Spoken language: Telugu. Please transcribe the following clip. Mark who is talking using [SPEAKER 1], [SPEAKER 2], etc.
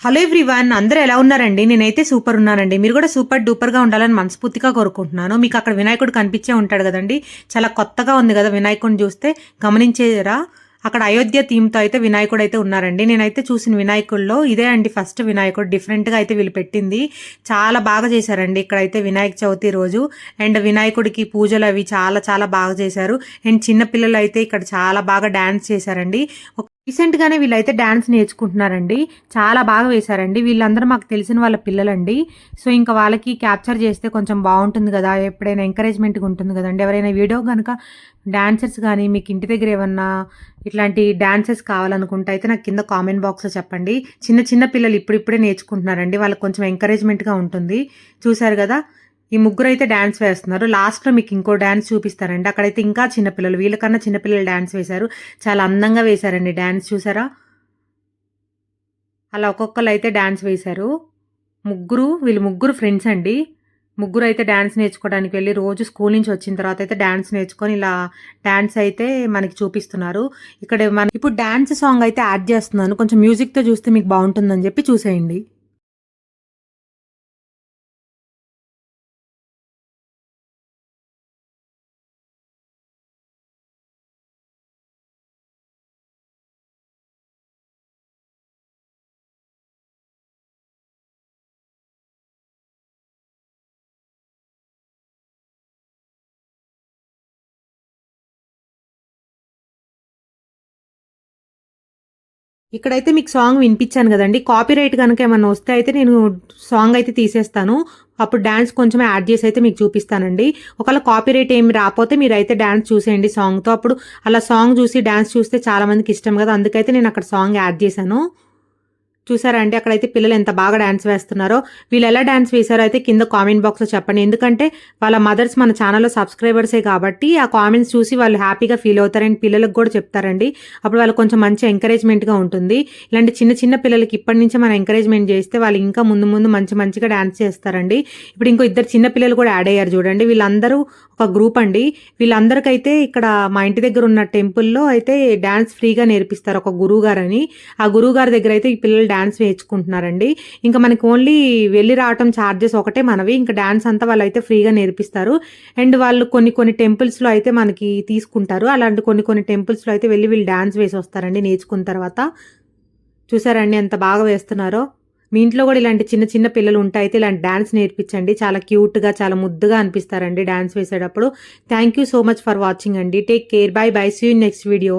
[SPEAKER 1] హలో ఎవ్రీవన్ అందరూ ఎలా ఉన్నారండి? నేనైతే సూపర్ ఉన్నానండి. మీరు కూడా సూపర్ డూపర్గా ఉండాలని మనస్ఫూర్తిగా కోరుకుంటున్నాను. మీకు అక్కడ వినాయకుడు కనిపించే ఉంటాడు కదండి? చాలా కొత్తగా ఉంది కదా వినాయకుడిని చూస్తే. గమనించేరా? అక్కడ అయోధ్య థీమ్తో అయితే వినాయకుడు అయితే ఉన్నారండి. నేనైతే చూసిన వినాయకుల్లో ఇదే అండి ఫస్ట్ వినాయకుడు. డిఫరెంట్గా అయితే వీళ్ళు పెట్టింది. చాలా బాగా చేశారండి ఇక్కడైతే వినాయక చవితి రోజు. అండ్ వినాయకుడికి పూజలు అవి చాలా చాలా బాగా చేశారు. అండ్ చిన్నపిల్లలు అయితే ఇక్కడ చాలా బాగా డ్యాన్స్ చేశారండి. రీసెంట్గానే వీళ్ళైతే డ్యాన్స్ నేర్చుకుంటున్నారండి. చాలా బాగా వేశారండి. వీళ్ళందరూ మాకు తెలిసిన వాళ్ళ పిల్లలండి. సో ఇంకా వాళ్ళకి క్యాప్చర్ చేస్తే కొంచెం బాగుంటుంది కదా. ఎప్పుడైనా ఎంకరేజ్మెంట్గా ఉంటుంది కదండి. ఎవరైనా వీడియో కనుక డాన్సర్స్ కానీ మీకు ఇంటి దగ్గర ఏమన్నా ఇట్లాంటి డాన్సెస్ కావాలనుకుంటే అయితే నాకు కింద కామెంట్ బాక్స్లో చెప్పండి. చిన్న చిన్న పిల్లలు ఇప్పుడిప్పుడే నేర్చుకుంటున్నారండి. వాళ్ళకి కొంచెం ఎంకరేజ్మెంట్గా ఉంటుంది. చూశారు కదా? ఈ ముగ్గురు అయితే డ్యాన్స్ వేస్తున్నారు. లాస్ట్లో మీకు ఇంకో డ్యాన్స్ చూపిస్తారండి. అక్కడైతే ఇంకా చిన్నపిల్లలు వీళ్ళకన్నా చిన్నపిల్లలు డ్యాన్స్ వేశారు. చాలా అందంగా వేశారండి. డ్యాన్స్ చూసారా? అలా ఒక్కొక్కరు అయితే డ్యాన్స్ వేశారు. ముగ్గురు వీళ్ళు ముగ్గురు ఫ్రెండ్స్ అండి. ముగ్గురు అయితే డ్యాన్స్ నేర్చుకోవడానికి వెళ్ళి రోజు స్కూల్ నుంచి వచ్చిన తర్వాత అయితే డ్యాన్స్ నేర్చుకొని ఇలా డ్యాన్స్ అయితే మనకి చూపిస్తున్నారు. ఇక్కడ మన ఇప్పుడు డ్యాన్స్ సాంగ్ అయితే యాడ్ చేస్తున్నాను. కొంచెం మ్యూజిక్తో చూస్తే మీకు బాగుంటుందని చెప్పి చూసేయండి. ఇక్కడైతే మీకు సాంగ్ వినిపించాను కదండి. కాపీరైట్ కనుక ఏమన్నా వస్తే అయితే నేను సాంగ్ అయితే తీసేస్తాను. అప్పుడు డ్యాన్స్ కొంచెం యాడ్ చేసి అయితే మీకు చూపిస్తానండి. ఒకవేళ కాపీరైట్ ఏమి రాకపోతే మీరు అయితే డ్యాన్స్ చూసేయండి సాంగ్తో. అప్పుడు అలా సాంగ్ చూసి డ్యాన్స్ చూస్తే చాలామందికి ఇష్టం కదా. అందుకైతే నేను అక్కడ సాంగ్ యాడ్ చేశాను. చూసారా అండి? అక్కడైతే పిల్లలు ఎంత బాగా డ్యాన్స్ వేస్తున్నారో. వీళ్ళు ఎలా డ్యాన్స్ వేశారో అయితే కింద కామెంట్ బాక్స్లో చెప్పండి. ఎందుకంటే వాళ్ళ మదర్స్ మన ఛానల్లో సబ్స్క్రైబర్సే కాబట్టి ఆ కామెంట్స్ చూసి వాళ్ళు హ్యాపీగా ఫీల్ అవుతారని పిల్లలకు కూడా చెప్తారండి. అప్పుడు వాళ్ళు కొంచెం మంచి ఎంకరేజ్మెంట్గా ఉంటుంది. ఇలాంటి చిన్న చిన్న పిల్లలకి ఇప్పటి నుంచే మనం ఎంకరేజ్మెంట్ చేస్తే వాళ్ళు ఇంకా ముందు ముందు మంచి మంచిగా డ్యాన్స్ చేస్తారండి. ఇప్పుడు ఇంకో ఇద్దరు చిన్న పిల్లలు కూడా యాడ్ అయ్యారు చూడండి. వీళ్ళందరూ ఒక గ్రూప్ అండి. వీళ్ళందరికైతే ఇక్కడ మా ఇంటి దగ్గర ఉన్న టెంపుల్లో అయితే డ్యాన్స్ ఫ్రీగా నేర్పిస్తారు ఒక గురువు గారని ఆ గురువు గారి దగ్గర అయితే ఈ పిల్లలు డ్యాన్స్ వేయించుకుంటున్నారండి ఇంకా మనకి ఓన్లీ వెళ్ళి రావటం ఛార్జెస్ ఒకటే మనవి. ఇంకా డ్యాన్స్ అంతా వాళ్ళు అయితే ఫ్రీగా నేర్పిస్తారు. అండ్ వాళ్ళు కొన్ని కొన్ని టెంపుల్స్లో అయితే మనకి తీసుకుంటారు. అలాంటి కొన్ని కొన్ని టెంపుల్స్లో అయితే వెళ్ళి వీళ్ళు డ్యాన్స్ వేసి వస్తారండి నేర్చుకున్న తర్వాత. చూసారండి ఎంత బాగా వేస్తున్నారో. మీ ఇంట్లో కూడా ఇలాంటి చిన్న చిన్న పిల్లలు ఉంటాయి అయితే ఇలాంటి డ్యాన్స్ నేర్పించండి. చాలా క్యూట్గా చాలా ముద్దుగా అనిపిస్తారండి డ్యాన్స్ వేసేటప్పుడు. Thank you so much for watching అండి. Take care bye bye see you next video